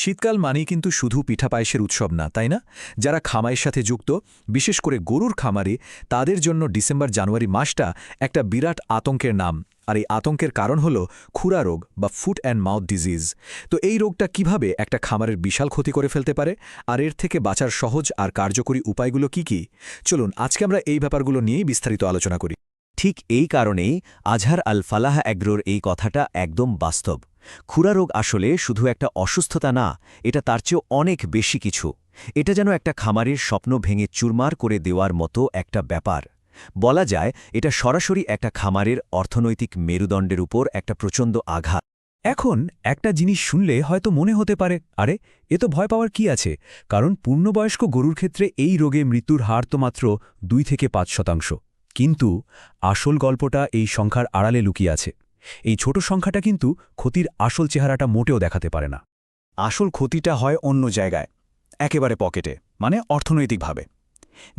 শীতকাল মানেই কিন্তু শুধু পিঠা পায়েসের উৎসব না, তাই না? যারা খামারের সাথে যুক্ত, বিশেষ করে গরুর খামারে, তাদের জন্য ডিসেম্বর, জানুয়ারি মাসটা একটা বিরাট আতঙ্কের নাম। আর এই আতঙ্কের কারণ হল খুরা রোগ বা ফুট অ্যান্ড মাউথ ডিজিজ। তো এই রোগটা কীভাবে একটা খামারের বিশাল ক্ষতি করে ফেলতে পারে? আর এর থেকে বাঁচার সহজ আর কার্যকরী উপায়গুলো কি কি? চলুন, আজকে আমরা এই ব্যাপারগুলো নিয়েই বিস্তারিত আলোচনা করি। ঠিক এই কারণেই আজহার আল ফালাহ অ্যাগ্রোর এই কথাটা একদম বাস্তব। রোগ আসলে শুধু একটা অসুস্থতা না, এটা তার চেয়েও অনেক বেশি কিছু। এটা যেন একটা খামারের স্বপ্ন ভেঙে চুরমার করে দেওয়ার মতো একটা ব্যাপার। বলা যায়, এটা সরাসরি একটা খামারের অর্থনৈতিক মেরুদণ্ডের উপর একটা প্রচণ্ড আঘাত। এখন, একটা জিনিস শুনলে হয়তো মনে হতে পারে, আরে, এ তো ভয় পাওয়ার কি আছে? কারণ পূর্ণবয়স্ক গরুর ক্ষেত্রে এই রোগে মৃত্যুর হার তো মাত্র দুই থেকে পাঁচ শতাংশ। কিন্তু আসল গল্পটা এই সংখ্যার আড়ালে লুকিয়ে আছে। এই ছোট সংখ্যাটা কিন্তু ক্ষতির আসল চেহারাটা মোটেও দেখাতে পারে না। আসল ক্ষতিটা হয় অন্য জায়গায়, একেবারে পকেটে মানে অর্থনৈতিকভাবে।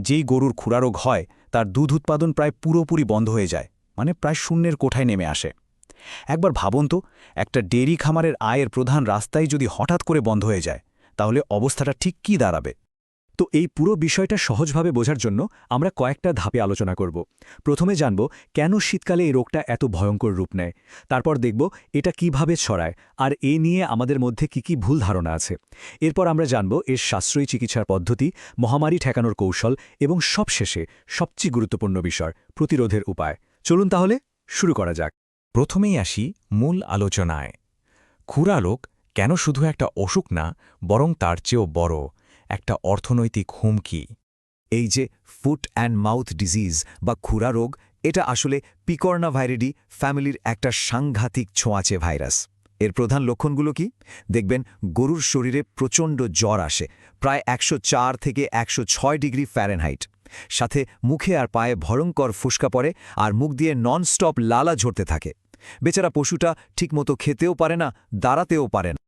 যেই গরুর খুরারোগ হয়, তার দুধ উৎপাদন প্রায় পুরোপুরি বন্ধ হয়ে যায় মানে প্রায় শূন্যের কোঠায় নেমে আসে। একবার ভাবুন তো, একটা ডেরি খামারের আয়ের প্রধান রাস্তাই যদি হঠাৎ করে বন্ধ হয়ে যায়, তাহলে অবস্থাটা ঠিক কি দাঁড়াবে? তো এই পুরো বিষয়টা সহজভাবে বোঝার জন্য আমরা কয়েকটা ধাপে আলোচনা করব। প্রথমে জানব কেন শীতকালে এই রোগটা এত ভয়ঙ্কর রূপ নেয়। তারপর দেখব এটা কীভাবে ছড়ায় আর এ নিয়ে আমাদের মধ্যে কি কি ভুল ধারণা আছে। এরপর আমরা জানব এর সাশ্রয়ী চিকিৎসার পদ্ধতি, মহামারী ঠেকানোর কৌশল এবং সবশেষে সবচেয়ে গুরুত্বপূর্ণ বিষয়, প্রতিরোধের উপায়। চলুন তাহলে শুরু করা যাক। প্রথমেই আসি মূল আলোচনায়। খুরা রোগ কেন শুধু একটা অসুখ না, বরং তার চেয়েও বড়। একটা অর্থনৈতিক হুমকি। এই যে ফুট অ্যান্ড মাউথ ডিজিজ বা খুরা রোগ, এটা আসলে পিকর্না ভাইরেডি ফ্যামিলির একটা সাংঘাতিক ছোঁয়াচে ভাইরাস। এর প্রধান লক্ষণগুলো কি? দেখবেন গরুর শরীরে প্রচণ্ড জ্বর আসে, প্রায় একশো চার থেকে একশো ছয় ডিগ্রি ফ্যারেনহাইট। সাথে মুখে আর পায়ে ভয়ঙ্কর ফুসকা পড়ে আর মুখ দিয়ে ননস্টপ লালা ঝরতে থাকে। বেচারা পশুটা ঠিকমতো খেতেও পারে না, দাঁড়াতেও পারে না।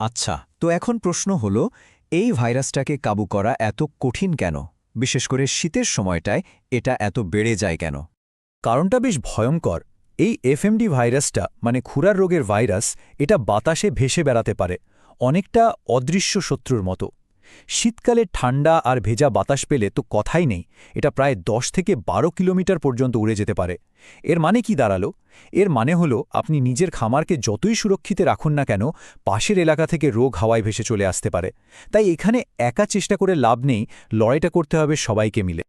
আচ্ছা তো এখন প্রশ্ন হলো এই ভাইরাসটাকে কাবু করা এত কঠিন কেন? বিশেষ করে শীতের সময়টায় এটা এত বেড়ে যায় কেন? কারণটা বেশ ভয়ঙ্কর। এই এফএমডি ভাইরাসটা মানে খুরার রোগের ভাইরাস, এটা বাতাসে ভেসে বেড়াতে পারে, অনেকটা অদৃশ্য শত্রুর মতো। শীতকালে ঠান্ডা আর ভেজা বাতাস পেলে তো কথাই নেই, এটা প্রায় দশ থেকে বারো কিলোমিটার পর্যন্ত উড়ে যেতে পারে। এর মানে কি দাঁড়াল? এর মানে হলো, আপনি নিজের খামারকে যতই সুরক্ষিত রাখুন না কেন, পাশের এলাকা থেকে রোগ হাওয়ায় ভেসে চলে আসতে পারে। তাই এখানে একা চেষ্টা করে লাভ নেই, লড়াইটা করতে হবে সবাইকে মিলে।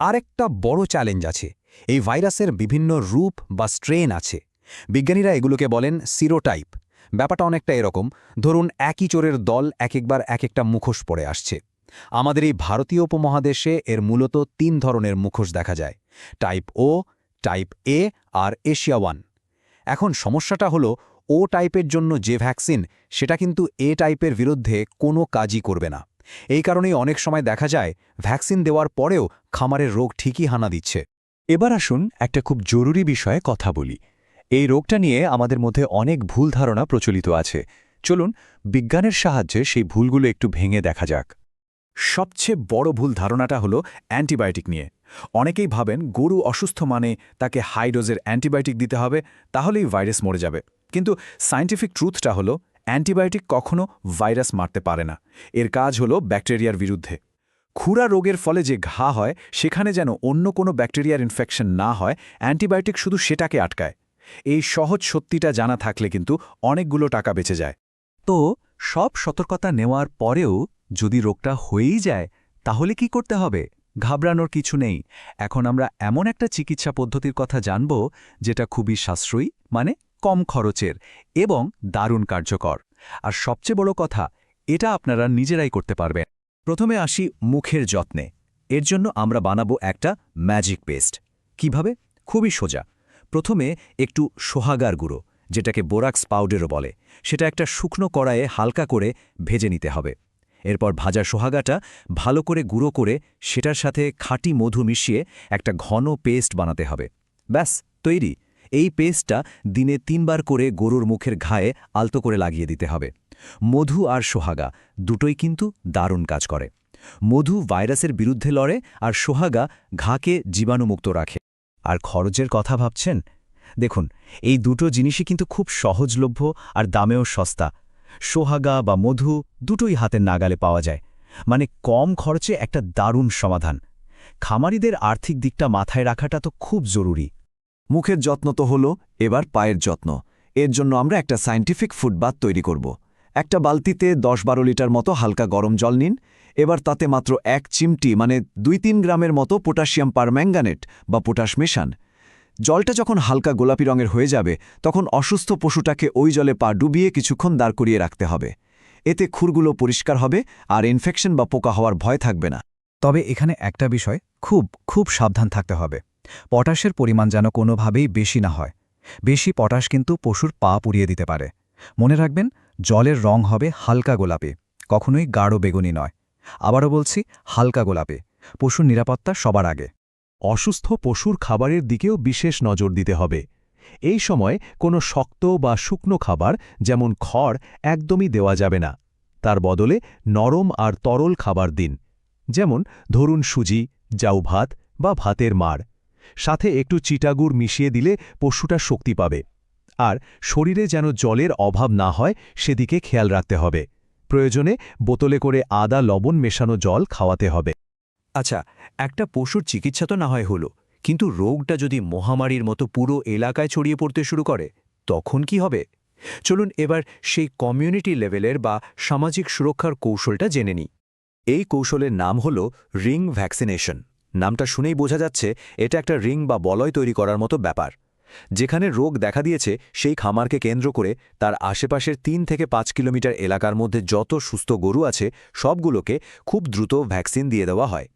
আর একটা বড় চ্যালেঞ্জ আছে, এই ভাইরাসের বিভিন্ন রূপ বা স্ট্রেন আছে। বিজ্ঞানীরা এগুলোকে বলেন সিরোটাইপ। ব্যাপারটা অনেকটা এরকম। ধরুন, একই চোরের দল এক একবার এক একটা মুখোশ পড়ে আসছে। আমাদের এই ভারতীয় উপমহাদেশে এর মূলত তিন ধরনের মুখোশ দেখা যায়। টাইপ ও টাইপ এ আর এশিয়া ওয়ান। এখন সমস্যাটা হলো ও টাইপের জন্য যে ভ্যাকসিন, সেটা কিন্তু এ টাইপের বিরুদ্ধে কোনো কাজই করবে না। এই কারণেই অনেক সময় দেখা যায়, ভ্যাকসিন দেওয়ার পরেও খামারের রোগ ঠিকই হানা দিচ্ছে। এবার আসুন একটা খুব জরুরি বিষয়ে কথা বলি। এই রোগটা নিয়ে আমাদের মধ্যে অনেক ভুল ধারণা প্রচলিত আছে। চলুন, বিজ্ঞানের সাহায্যে সেই ভুলগুলো একটু ভেঙে দেখা যাক। সবচেয়ে বড় ভুল ধারণাটা হলো অ্যান্টিবায়োটিক নিয়ে। অনেকেই ভাবেন গরু অসুস্থ মানে তাকে হাই ডোজের অ্যান্টিবায়োটিক দিতে হবে, তাহলেই ভাইরাস মরে যাবে। কিন্তু সায়েন্টিফিক ট্রুথটা হলো অ্যান্টিবায়োটিক কখনো ভাইরাস মারতে পারে না। এর কাজ হলো ব্যাকটেরিয়ার বিরুদ্ধে। খুরা রোগের ফলে যে ঘা হয়, সেখানে যেন অন্য কোনো ব্যাকটেরিয়ার ইনফেকশন না হয়, অ্যান্টিবায়োটিক শুধু সেটাকে আটকায়। এই সহজ সত্যিটা জানা থাকলে কিন্তু অনেকগুলো টাকা বেঁচে যায়। তো সব সতর্কতা নেওয়ার পরেও যদি রোগটা হয়েই যায়, তাহলে কি করতে হবে? ঘাবড়ানোর কিছু নেই। এখন আমরা এমন একটা চিকিৎসা পদ্ধতির কথা জানব, যেটা খুবই সাশ্রয়ী মানে কম খরচের এবং দারুণ কার্যকর। আর সবচেয়ে বড় কথা, এটা আপনারা নিজেরাই করতে পারবেন। প্রথমে আসি মুখের যত্নে। এর জন্য আমরা বানাবো একটা ম্যাজিক পেস্ট। কীভাবে? খুবই সোজা। প্রথমে একটু সোহাগার গুঁড়ো, যেটাকে বোরাক্স পাউডারও বলে। সেটা একটা শুকনো কড়াইয়ে হালকা করে ভেজে নিতে হবে। এরপর ভাজা সোহাগাটা ভালো করে গুঁড়ো করে সেটার সাথে খাঁটি মধু মিশিয়ে একটা ঘন পেস্ট বানাতে হবে। ব্যাস, তৈরি। এই পেস্টটা দিনে তিনবার করে গরুর মুখের ঘায়ে আলতো করে লাগিয়ে দিতে হবে। মধু আর সোহাগা দুটোই কিন্তু দারুণ কাজ করে। মধু ভাইরাসের বিরুদ্ধে লড়ে আর সোহাগা ঘাকে জীবাণুমুক্ত রাখে। আর খরচের কথা ভাবছেন? দেখুন, এই দুটো জিনিসই কিন্তু খুব সহজলভ্য আর দামেও সস্তা। সোহাগা বা মধু দুটোই হাতের নাগালে পাওয়া যায়। মানে কম খরচে একটা দারুণ সমাধান। খামারিদের আর্থিক দিকটা মাথায় রাখাটা তো খুব জরুরি। মুখের যত্ন তো হলো, এবার পায়ের যত্ন। এর জন্য আমরা একটা সায়েন্টিফিক ফুটবাথ তৈরি করব। একটা বালতিতে দশ বারো লিটার মতো হালকা গরম জল নিন। এবার তাতে মাত্র এক চিমটি মানে দুই তিন গ্রামের মতো পটাশিয়াম পারম্যাঙ্গানেট বা পটাশ মেশান। জলটা যখন হালকা গোলাপি রঙের হয়ে যাবে, তখন অসুস্থ পশুটাকে ওই জলে পা ডুবিয়ে কিছুক্ষণ দাঁড় করিয়ে রাখতে হবে। এতে খুরগুলো পরিষ্কার হবে আর ইনফেকশন বা পোকা হওয়ার ভয় থাকবে না। তবে এখানে একটা বিষয়, খুব খুব সাবধান থাকতে হবে। পটাশের পরিমাণ যেন কোনোভাবেই বেশি না হয়। বেশি পটাশ কিন্তু পশুর পা পুড়িয়ে দিতে পারে। মনে রাখবেন জলের রং হবে হালকা গোলাপে, কখনোই গাঢ় বেগুনি নয়। আবারও বলছি, হালকা গোলাপে, পশুর নিরাপত্তা সবার আগে। অসুস্থ পশুর খাবারের দিকেও বিশেষ নজর দিতে হবে। এই সময় কোনো শক্ত বা শুকনো খাবার, যেমন খড়, একদমই দেওয়া যাবে না। তার বদলে নরম আর তরল খাবার দিন। যেমন ধরুন সুজি জাউ ভাত বা ভাতের মার সাথে একটু চিটাগুড় মিশিয়ে দিলে পশুটা শক্তি পাবে। আর শরীরে যেন জলের অভাব না হয়, সেদিকে খেয়াল রাখতে হবে। প্রয়োজনে বোতলে করে আদা, লবণ মেশানো জল খাওয়াতে হবে। আচ্ছা একটা পশুর চিকিৎসা তো না হয় হলো, কিন্তু রোগটা যদি মহামারীর মতো পুরো এলাকায় ছড়িয়ে পড়তে শুরু করে, তখন কি হবে? চলুন এবার সেই কমিউনিটি লেভেলের বা সামাজিক সুরক্ষার কৌশলটা জেনে নিই। এই কৌশলের নাম হল রিং ভ্যাকসিনেশন। নামটা শুনেই বোঝা যাচ্ছে, এটা একটা রিং বা বলয় তৈরি করার মতো ব্যাপার। যেখানে রোগ দেখা দিয়েছে, সেই খামারকে কেন্দ্র করে তার আশেপাশের তিন থেকে পাঁচ কিলোমিটার এলাকার মধ্যে যত সুস্থ গরু আছে, সবগুলোকে খুব দ্রুত ভ্যাকসিন দিয়ে দেওয়া হয়।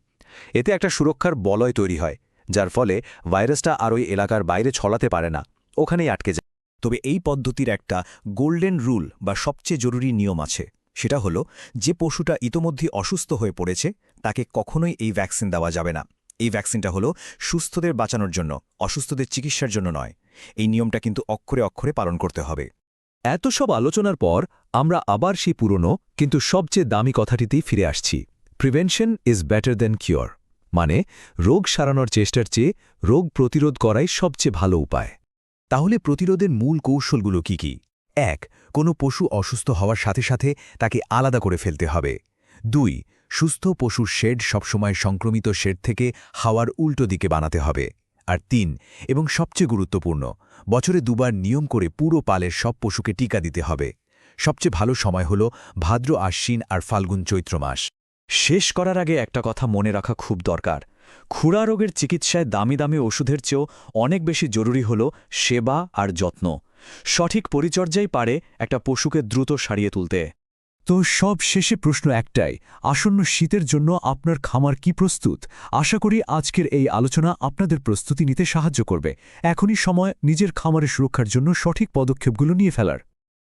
এতে একটা সুরক্ষার বলয় তৈরি হয়, যার ফলে ভাইরাসটা আর ওই এলাকার বাইরে ছড়াতে পারে না, ওখানেই আটকে যায়। তবে এই পদ্ধতির একটা গোল্ডেন রুল বা সবচেয়ে জরুরি নিয়ম আছে, সেটা হলো যে পশুটা ইতোমধ্যে অসুস্থ হয়ে পড়েছে, তাকে কখনোই এই ভ্যাকসিন দেওয়া যাবে না। এই ভ্যাকসিনটা হলো সুস্থদের বাঁচানোর জন্য, অসুস্থদের চিকিৎসার জন্য নয়। এই নিয়মটা কিন্তু অক্ষরে অক্ষরে পালন করতে হবে। এত সব আলোচনার পর আমরা আবার সেই পুরনো কিন্তু সবচেয়ে দামি কথাটিতেই ফিরে আসছি। Prevention is better than cure মানে রোগ সারানোর চেষ্টার চেয়ে রোগ প্রতিরোধ করাই সবচেয়ে ভালো উপায়। তাহলে প্রতিরোধের মূল কৌশলগুলো কি কি? এক, কোনো পশু অসুস্থ হওয়ার সাথে সাথে তাকে আলাদা করে ফেলতে হবে। দুই সুস্থ পশুর শেড সবসময় সংক্রমিত শেড থেকে হাওয়ার উল্টো দিকে বানাতে হবে। আর তিন, এবং সবচেয়ে গুরুত্বপূর্ণ, বছরে দুবার নিয়ম করে পুরো পালের সব পশুকে টিকা দিতে হবে। সবচেয়ে ভালো সময় হল ভাদ্র, আশ্বিন আর ফাল্গুন চৈত্র মাস। শেষ করার আগে একটা কথা মনে রাখা খুব দরকার। খুরা রোগের চিকিৎসায় দামি দামি ওষুধের চেয়েও অনেক বেশি জরুরি হল সেবা আর যত্ন। সঠিক পরিচর্যাই পারে একটা পশুকে দ্রুত সারিয়ে তুলতে। তো সব শেষে প্রশ্ন একটাই, আসন্ন শীতের জন্য আপনার খামার কি প্রস্তুত? আশা করি আজকের এই আলোচনা আপনাদের প্রস্তুতি নিতে সাহায্য করবে। এখনই সময় নিজের খামারের সুরক্ষার জন্য সঠিক পদক্ষেপগুলো নিয়ে ফেলার।